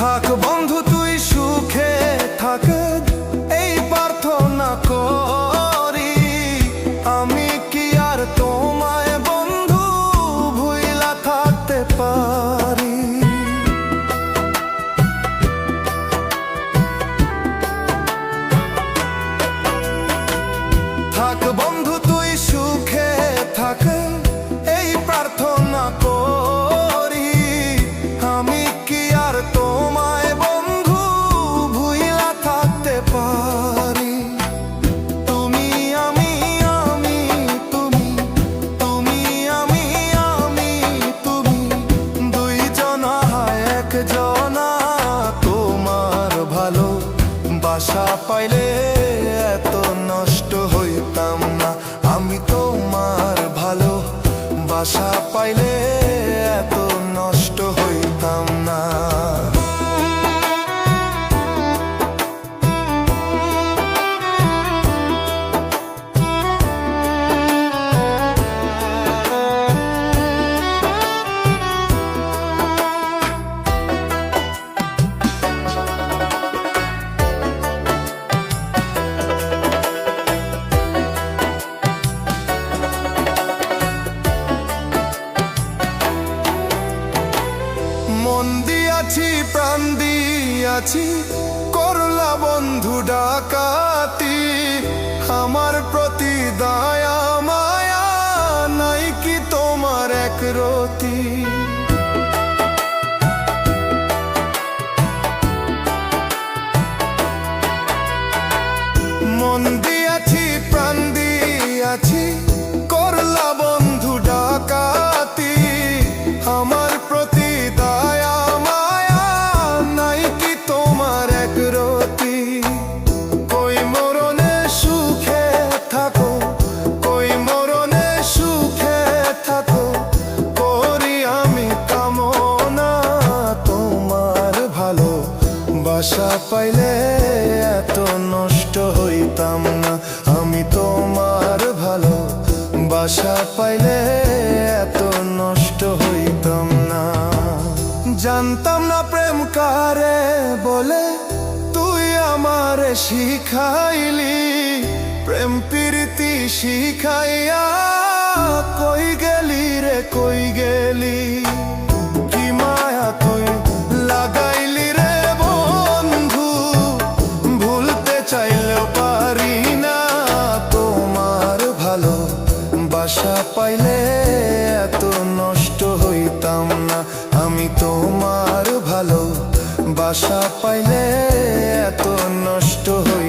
থাক বন্ধু পাইলে এত নষ্ট হইতাম না। আমি তোমার ভালো বাসা পাইলে এত মন দিয়াছি, প্রাণ দিয়াছি, করলা বন্ধু ডাকাতি। আমার প্রতি দায়া, মায়া নাই কি তোমার এক রতি। মন বাসা পাইলে এত নষ্ট হইতাম না। জানতাম না প্রেম কারে বলে, তুই আমারে শিখাইলি, প্রেম প্রীতি শিখাইয়া তোমার ভালো বাসা পাইলে এত নষ্ট হয়ে